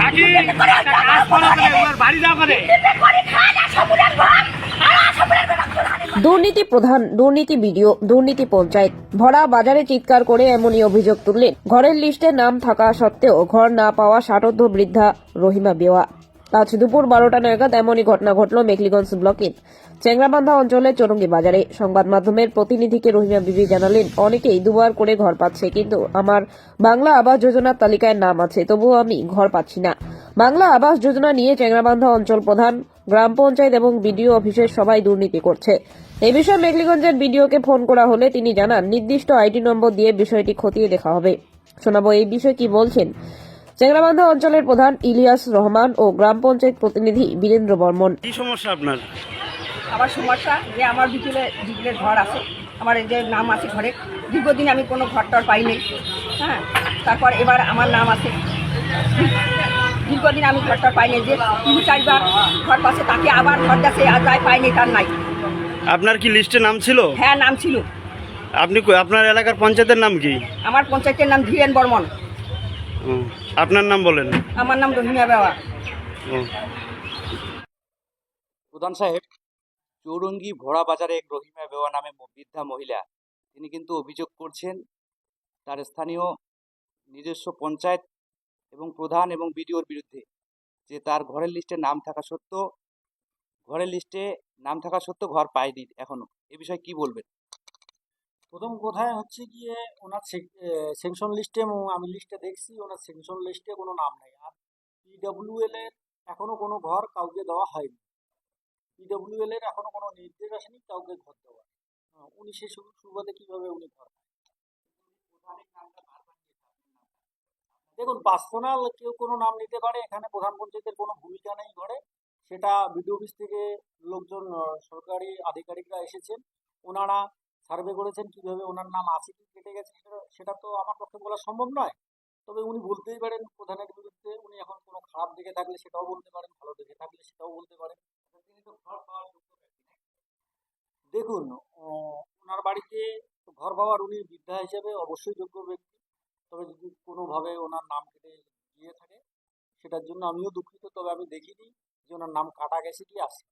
কাকি কাজ করো বাড়ি যাও করে দুর্নীতি প্রধান দুর্নীতি বিডিও দুর্নীতি পঞ্চায়েত। ভরা বাজারে চিৎকার করে এমনই অভিযোগ তুললেন। ঘরের লিস্টে নাম থাকা সত্ত্বেও ঘর না পাওয়া ষাটোর্ধ বৃদ্ধা রহিমা বেওয়া। আজ দুপুর বারোটা নাগাদ এমনই ঘটনা ঘটল মেঘলিগঞ্জ ব্লকের চেংরাবান্ধা অঞ্চলের চরঙ্গি বাজারে। সংবাদ মাধ্যমের প্রতিনিধিকে রহিমা বিবি জানালেন, অনেকেই দুবার করে ঘর পাচ্ছে, কিন্তু আমার বাংলা আবাস যোজনার তালিকায় নাম আছে, তবুও আমি ঘর পাচ্ছি না। বাংলা আবাস যোজনা নিয়ে চেংরাবান্ধা অঞ্চল প্রধান, গ্রাম পঞ্চায়েত এবং বিডিও অফিসের সবাই দুর্নীতি করছে। এই বিষয়ে মেঘলিগঞ্জের বিডিওকে ফোন করা হলে তিনি জানান, নির্দিষ্ট আইডি নম্বর দিয়ে বিষয়টি খতিয়ে দেখা হবে। শোনাবো এই বিষয়ে কি বলছেন চেংরাবান্ধা অঞ্চলের প্রধান ইলিয়াস রহমান ও গ্রাম পঞ্চায়েত প্রতিনিধি বীরেন্দ্র বর্মন। কি সমস্যা আপনার? আমার সমস্যা যে আমার বিপুলে বিপুলের ঘর আছে। আমার এই যে নাম আছে ঘরে। দীর্ঘদিন আমি কোনো ঘর টর পাইনি। হ্যাঁ তারপর এবার আমার নাম আছে। দীর্ঘদিন আমি ঘর টর পাইনি যে তিন চারবার ঘর পাশে তাকে আবার ঘর যাচ্ছে আর যাই পাইনি তার নাই। আপনার কি লিস্টে নাম ছিল? হ্যাঁ নাম ছিল। আপনি আপনার এলাকার পঞ্চায়েতের নাম কি? আমার পঞ্চায়েতের নাম ধীরেন বর্মন। আপনার নাম বলেন। আমার নাম রহিমা বেওয়া। প্রধান সাহেব চৌরঙ্গি ভোড়া বাজারে এক রহিমা বেওয়া নামে বৃদ্ধা মহিলা। তিনি কিন্তু অভিযোগ করছেন তার স্থানীয় নিজস্ব পঞ্চায়েত এবং প্রধান এবং বিডিওর বিরুদ্ধে যে তার ঘরের লিস্টে নাম থাকা সত্ত্বেও ঘরের লিস্টে নাম থাকা সত্ত্বেও ঘর পায়নি এখনও। এ বিষয়ে কি বলবেন? প্রথম কথায় হচ্ছে গিয়ে ওনার সেকশন লিস্টে আমি লিস্টে দেখছি, ওনার সেকশন লিস্টে কোনো নাম নেই। আর পিডব্লিউএল এর এখনও কোনো ঘর কাউকে দেওয়া হয়নি। পিডব্লিউএল এর এখনও কোনো নির্দেশ আসেনি, কাউকে ঘর দেওয়া উনি সে সুবাদে কীভাবে উনি ঘর? দেখুন পার্সোনাল কেউ কোনো নাম নিতে পারে, এখানে প্রধান পঞ্চায়েতের কোনো ভূমিকা নেই ঘরে। সেটা বিডিও অফিস থেকে লোকজন সরকারি আধিকারিকরা এসেছেন। ওনারা সার্ভে করেছেন কীভাবে ওনার নাম আছে কি কেটে গেছে সেটা তো আমার পক্ষে বলা সম্ভব নয়। তবে উনি বলতেই পারেন প্রধানের বিরুদ্ধে উনি এখন কোনো খারাপ দেখে থাকলে সেটাও বলতে পারেন, ভালো দেখে থাকলে সেটাও বলতে পারেন। তিনি তো ঘর পাওয়ার দেখুন ওনার বাড়িতে ঘর পাওয়ার উনি বৃদ্ধা হিসেবে অবশ্যই যোগ্য ব্যক্তি। তবে যদি কোনোভাবে ওনার নাম কেটে গিয়ে থাকে, সেটার জন্য আমিও দুঃখিত। তবে আমি দেখিনি যে ওনার নাম কাটা গেছে কি আছে